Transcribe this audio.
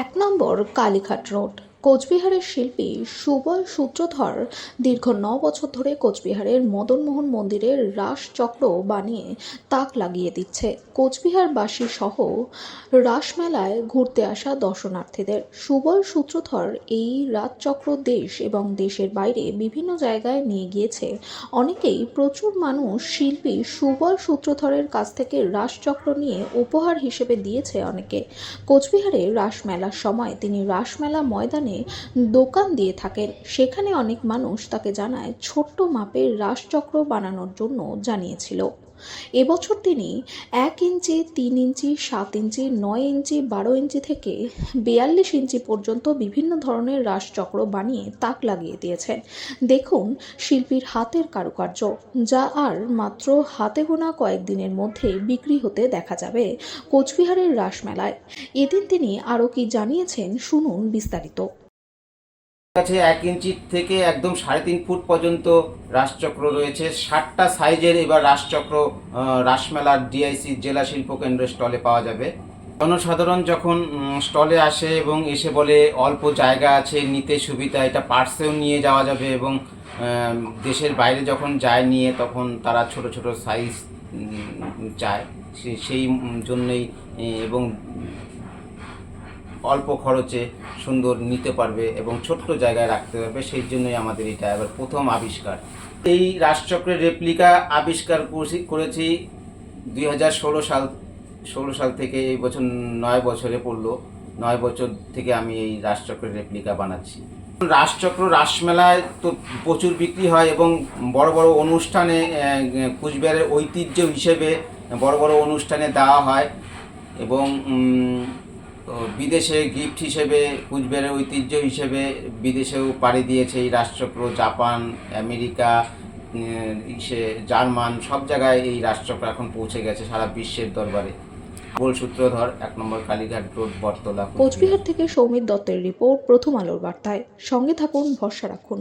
এক নম্বর কালীঘাট রোড। কোচবিহারের শিল্পী সুবল সূত্রধর দীর্ঘ ন বছর ধরে কোচবিহারের মদনমোহন মন্দিরের রাস চক্র বানিয়ে তাক লাগিয়ে দিচ্ছে। কোচবিহারবাসী সহ রাসমেলায় ঘুরতে আসা দর্শনার্থীদের। সুবল সূত্রধর এই রাজচক্র দেশ এবং দেশের বাইরে বিভিন্ন জায়গায় নিয়ে গিয়েছে। অনেকেই প্রচুর মানুষ শিল্পী সুবল সূত্রধরের কাছ থেকে রাসচক্র নিয়ে উপহার হিসেবে দিয়েছে অনেকে। কোচবিহারে রাসমেলার সময় তিনি রাসমেলা ময়দানে দোকান দিয়ে থাকেন। সেখানে অনেক মানুষ তাকে জানায় ছোট্ট মাপের রাসচক্র বানানোর জন্য জানিয়েছিল। এবছর তিনি এক ইঞ্চি, তিন ইঞ্চি, সাত ইঞ্চি, নয় ইঞ্চি, বারো ইঞ্চি থেকে বিয়াল্লিশ ইঞ্চি পর্যন্ত বিভিন্ন ধরনের রাসচক্র বানিয়ে তাক লাগিয়ে দিয়েছেন। দেখুন শিল্পীর হাতের কারুকার্য, যা আর মাত্র হাতে গোনা কয়েকদিনের মধ্যে বিক্রি হতে দেখা যাবে কোচবিহারের রাসমেলায়। এদিন তিনি আরও কি জানিয়েছেন শুনুন বিস্তারিত। কাছে এক ইঞ্চি থেকে একদম সাড়ে তিন ফুট পর্যন্ত রাসচক্র রয়েছে। ষাটটা সাইজের এবার রাসচক্র রাসমেলার ডিআইসি জেলা শিল্প কেন্দ্র স্টলে পাওয়া যাবে। জনসাধারণ যখন স্টলে আসে এবং এসে বলে, অল্প জায়গা আছে, নিতে সুবিধা, এটা পার্সেও নিয়ে যাওয়া যাবে এবং দেশের বাইরে যখন যায় নিয়ে, তখন তারা ছোট ছোট সাইজ চায়। সেই জন্যই এবং অল্প খরচে সুন্দর নিতে পারবে এবং ছোট্ট জায়গায় রাখতে পারবে, সেই জন্যই আমাদের এটা এবার প্রথম আবিষ্কার। এই রাজচক্রের রেপ্লিকা আবিষ্কার করছি দুই হাজার ষোলো সাল ষোলো সাল থেকে এই বছর নয় বছরে পড়ল, নয় বছর থেকে আমি এই রাজচক্রের রেপ্লিকা বানাচ্ছি। রাসচক্র রাসমেলায় তো প্রচুর বিক্রি হয় এবং বড় বড় অনুষ্ঠানে কুচবিহারের ঐতিহ্য হিসেবে বড় বড় অনুষ্ঠানে দেওয়া হয় এবং বিদেশে গিফট হিসেবে, কুচবিহারের ঐতিহ্য হিসেবে বিদেশেও পাড়ি দিয়েছে এই রাষ্ট্রচক্র জাপান, আমেরিকা ইসে, জার্মান, সব জায়গায় এই রাষ্ট্রচক্র এখন পৌঁছে গেছে সারা বিশ্বের দরবারে। গোল সূত্রধর এক নম্বর কালীঘাট রোড, বটতলা কোচবিহার থেকে সৌমিত দত্তের রিপোর্ট, প্রথম আলোর বার্তায়। সঙ্গে থাকুন, ভরসা রাখুন।